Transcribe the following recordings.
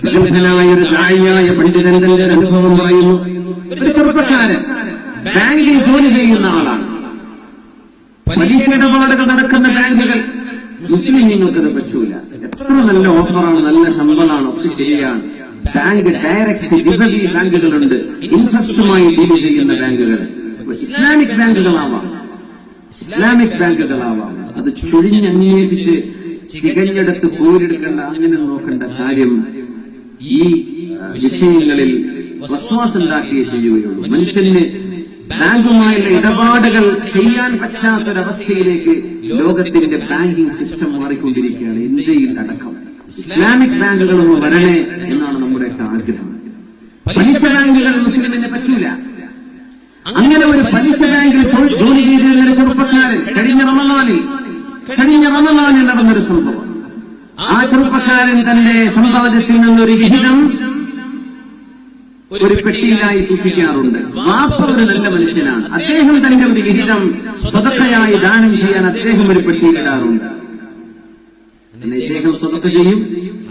പ്രഗത്ഭനായ ഒരു ദായിയായ പണ്ഡിതൻ തന്റെ അനുഭവം പറയുന്നു. ഒരു ചെറുപ്പക്കാരൻ ബാങ്കിൽ ജോലി ചെയ്യുന്ന ആളാണ്. പലിശ ഇടപാടുകൾ നടക്കുന്ന ബാങ്കുകൾ മുസ്ലിം നിങ്ങൾക്കത് പറ്റൂല. എത്ര നല്ല ഓഫറാണ് നല്ല ശമ്പളമാണ് ഒക്കെ ശരിയാണ്. ബാങ്ക് ഡയറക്റ്റ് ഡിബസി ബാങ്കുകളുണ്ട്. ഇൻട്രസ്റ്റുമായി ഡീൽ ചെയ്യുന്ന ബാങ്കുകൾ. ഇസ്ലാമിക് ബാങ്കുകളാവാം. ഇസ്ലാമിക് ബാങ്കുകളാവാം. അത് ചുഴിഞ്ഞന്വേഷിച്ച് ചികഞ്ഞെടുത്ത് പോരെടുക്കേണ്ട അങ്ങനെ നോക്കേണ്ട കാര്യം ഈ വിഷയങ്ങളിൽ വസ്വാസുണ്ടാക്കിയേ ചെയ്യുകയുള്ളൂ. മനുഷ്യന് ബാങ്കുമായുള്ള ഇടപാടുകൾ ചെയ്യാൻ പറ്റാത്തൊരവസ്ഥയിലേക്ക് ലോകത്തിന്റെ ബാങ്കിംഗ് സിസ്റ്റം മാറിക്കൊണ്ടിരിക്കുകയാണ്. ഇന്ത്യയിൽ അടക്കം. ഇസ്ലാമിക് ബാങ്കുകളൊന്ന് വരണേ എന്നാണ് നമ്മുടെ ആഗ്രഹം. പലിശ ബാങ്കുകൾ മുസ്ലിമിനെ പറ്റൂല. അങ്ങനെ ഒരു പലിശ ബാങ്കിൽ ജോലി ചെയ്തിരുന്ന ചെറുപ്പക്കാരൻ കഴിഞ്ഞ റമദാനിൽ കഴിഞ്ഞ റമദാനിൽ നടന്നൊരു സംഭവം. ആ ചെറുപ്പക്കാരൻ തന്റെ സമ്പാദ്യത്തിൽ നിന്നൊരു വിഹിതം ഒരു പെട്ടിയിലായി സൂക്ഷിക്കാറുണ്ട്. വാപ്പ ഒരു നല്ല മനുഷ്യനാണ്. അദ്ദേഹം തന്റെ ഒരു വിഹിതം സ്വതക്കയായി ദാനം ചെയ്യാൻ അദ്ദേഹം ഒരു പെട്ടിയിലിടാറുണ്ട്. ഇദ്ദേഹം സ്വതക്ക ചെയ്യും.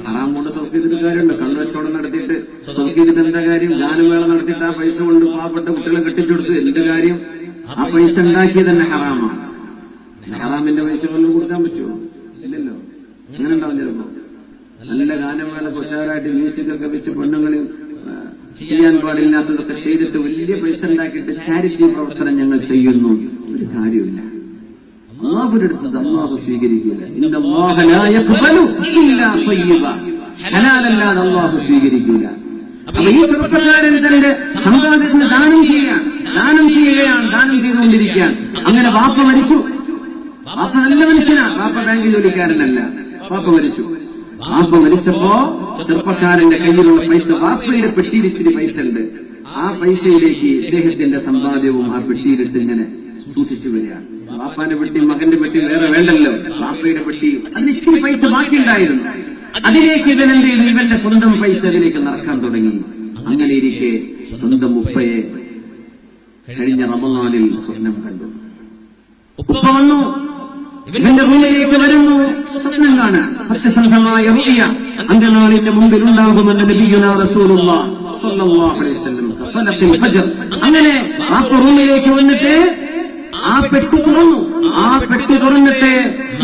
ഹറാം കൊണ്ട് ചെയ്തിട്ട് കാര്യമുണ്ട്. കണ്ണുവച്ചോടം നടത്തിയിട്ട് സ്വതക്ക എന്താ കാര്യം? ഗാനമേള നടത്തിയിട്ട് ആ പൈസ കൊണ്ട് പാവപ്പെട്ട കുട്ടികളെ കെട്ടിച്ചെടുത്ത് എന്ത് കാര്യം? ആ പൈസ ഉണ്ടാക്കിയത് തന്നെ ഹറാമാണ്. ഹറാമിന്റെ പൈസ വല്ലതും കൊടുക്കാൻ പറ്റുമോ? ഇല്ലല്ലോ. അങ്ങനെ ഉണ്ടാവും നല്ല ഗാനമേള മ്യൂസിക് മ്യൂസിക്കൊക്കെ വെച്ച് പെണ്ണുങ്ങൾ ചെയ്യാൻ പാടില്ലാത്തതൊക്കെ ചെയ്തിട്ട് വലിയ പൈസ ഉണ്ടാക്കിയിട്ട് ചാരിറ്റി പ്രവർത്തനം ഞങ്ങൾ ചെയ്യുന്നു. ഒരു കാര്യമില്ല അള്ളാഹുവിന്റെ അടുത്ത് അള്ളാഹു സ്വീകരിക്കില്ല ഇന്ന തയ്യിബ. ഹലാലല്ലാതെ അള്ളാഹു സ്വീകരിക്കില്ല അപ്പൊ ഈ ചെറുപ്പക്കാരൻ തന്റെ സമ്പാദ്യത്തിന് ദാനം ചെയ്യാൻ ദാനം ചെയ്യുകയാണ് ദാനം ചെയ്തുകൊണ്ടിരിക്കുകയാണ്. അങ്ങനെ വാപ്പ മരിച്ചു. വാപ്പ നല്ല മനുഷ്യനാണ് വാപ്പ ബാങ്ക് ജോലിക്കാരനല്ല. വാപ്പ മരിച്ചു. വാപ്പ മരിച്ചപ്പോ ചെറുപ്പക്കാരന്റെ കയ്യിലുള്ള പൈസ വാപ്പയുടെ പെട്ടിയിലിച്ചിരി പൈസ ഉണ്ട്. ആ പൈസയിലേക്ക് ഇദ്ദേഹത്തിന്റെ സമ്പാദ്യവും ആ പെട്ടിയിലിട്ട് ഇങ്ങനെ സൂക്ഷിച്ചു വരികയാണ് വാപ്പാന്റെ പെട്ടി മകന്റെ പെട്ടി വേറെ വേണ്ടല്ലോ. വാപ്പയുടെ പെട്ടി അതിന് ഇച്ചിരി പൈസ ബാക്കിയുണ്ടായിരുന്നു. അതിലേക്ക് ഇവൻ ചെയ്തു? ഇവന്റെ സ്വന്തം പൈസ അതിലേക്ക് നടക്കാൻ തുടങ്ങി. അങ്ങനെ ഇരിക്കെ സ്വന്തം ഉപ്പയെ കഴിഞ്ഞ റമനാലിൽ സ്വപ്നം കണ്ടു. ഉപ്പ വന്നു. ഇവന്റെ മുന്നിലേക്ക് വരുന്നു. സ്വപ്നം കാണാൻ സത്യസന്ധമായ റുയ അന്ത്യനാളിന്റെ മുമ്പിൽ ഉണ്ടാകുമെന്ന് നബിയുന റസൂലുള്ളാഹ് സ്വല്ലല്ലാഹു അലൈഹി വസല്ലം ഫലത്തിൽ ഹജർ അങ്ങനെ ആ റൂമിലേക്ക് വന്നിട്ട് ആ പെട്ടി തുറന്നു. ആ പെട്ടി തുറന്നിട്ട്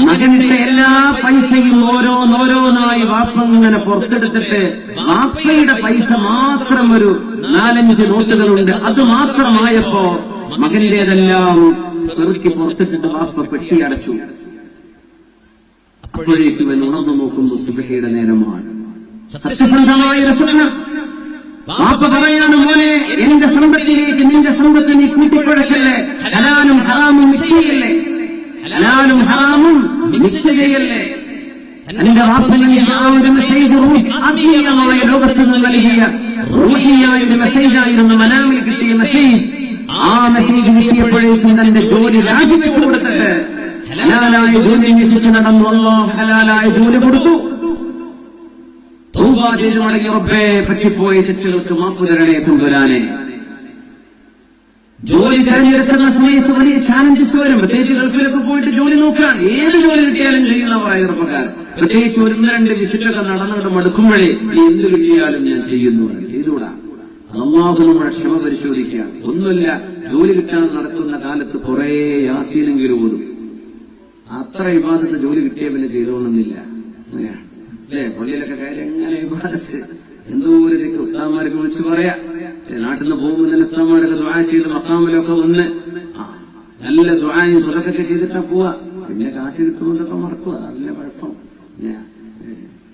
മകന്റെ എല്ലാ പൈസയും ഓരോന്നോരോന്നായി വാപ്പ ഇങ്ങനെ പുറത്തെടുത്തിട്ട് വാപ്പയുടെ പൈസ മാത്രം ഒരു നാലഞ്ച് നോട്ടുകളുണ്ട്. അത് മാത്രമായപ്പോ മകന്റേതെല്ലാം പെറുക്കി പുറത്തിട്ടിട്ട് വാപ്പ പെട്ടി അടച്ചു. അപ്പോഴേക്കും ഇവൻ ഉണർന്നു നോക്കുമ്പോൾ സുബഹയുടെ നേരമാണ്. സത്യസന്ധമായ വാപ്പ മോനെ എന്റെ സമ്പത്തിലേക്ക് നിന്റെ സമ്പത്ത് നീ ഹലാലും ഹറാമും നിശ്ചയല്ലേ? ഹലാലും ഹറാമും നിശ്ചയല്ലേ? എന്റെ വാപ്പനിൽ ആ ഒരു ലോകത്ത് നിന്ന് നൽകിയ റൂഹിയായ ഒരു മെസ്സേജായിരുന്നു മനാമിൽ കിട്ടിയ മെസ്സേജ്. ആ മെസ്സേജ് കിട്ടിയപ്പോഴേക്കും തന്റെ ജോലി രാജിച്ചു കൊടുത്തിട്ട് ഹലാലായ ജോലി അന്വേഷിച്ച് നടന്നു. അള്ളാഹു ഹലാലായ ജോലി കൊടുത്തു. റബ്ബേ പറ്റിപ്പോയ തെറ്റുകൾക്ക് മാപ്പ് തരണേ തമ്പുരാനെ ജോലി തിരഞ്ഞെടുക്കുന്ന സമയത്ത് വലിയ ചാലഞ്ചസ് വരും. പ്രത്യേകിച്ച് ഗൾഫിലൊക്കെ പോയിട്ട് ജോലി നോക്കാൻ. ഏത് ജോലി കിട്ടിയാലും ചെയ്യുന്നവരായ ചെറുപ്പക്കാർ പ്രത്യേകിച്ച് ഒരു രണ്ട് വിസിറ്റൊക്കെ നടന്നിട്ട് മടുക്കുമ്പോഴേ എന്ത് കിട്ടിയാലും ഞാൻ ചെയ്യുന്നു. ചെയ്തുകൂടാ. അള്ളാഹു നമ്മുടെ ക്ഷമ പരിശോധിക്കുക ഒന്നുമില്ല ജോലി കിട്ടാൻ നടക്കുന്ന കാലത്ത് കുറെ യാസീനെങ്കിലും ഓതും അത്ര വിവാദത്ത് ജോലി കിട്ടിയ പിന്നെ ചെയ്തോണമെന്നില്ല അല്ലേ? പള്ളിയിലൊക്കെ കയറി എങ്ങനെ വിവാദത്ത് എന്തോ ഒരു ഉസ്താന്മാരൊക്കെ വിളിച്ച് പറയാ. നാട്ടിൽ നിന്ന് പോകുമ്പോൾ തന്നെ ദ്വാ ചെയ്ത് മക്കാമിലൊക്കെ ഒന്ന് നല്ല ദ്വായും സുറക്കൊക്കെ ചെയ്തിട്ടാ പോവാ. പിന്നെ കാശ് കിട്ടുമ്പോഴൊക്കെ മറക്കുക അതിന്റെ കുഴപ്പം.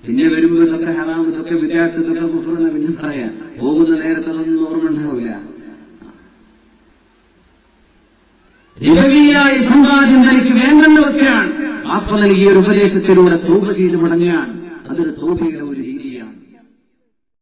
പിന്നെ, വരുമ്പോൾ ഇതൊക്കെ ഹറാം ഇതൊക്കെ വിദ്യാർത്ഥി ഇതൊക്കെ കുഫറെന്ന് പിന്നെ പറയാ. പോകുന്ന നേരത്തെ അതൊന്നും ഓർമ്മ ഉണ്ടാവില്ല. രവിയായ സമ്പാദ്യം തനിക്ക് വേണ്ടെന്ന് വെക്കുകയാണ് ആപ്പ നൽകിയ ഒരു ഉപദേശത്തിലൂടെ തോപ ചെയ്ത് മടങ്ങുകയാണ്. അതൊരു തോപയുടെ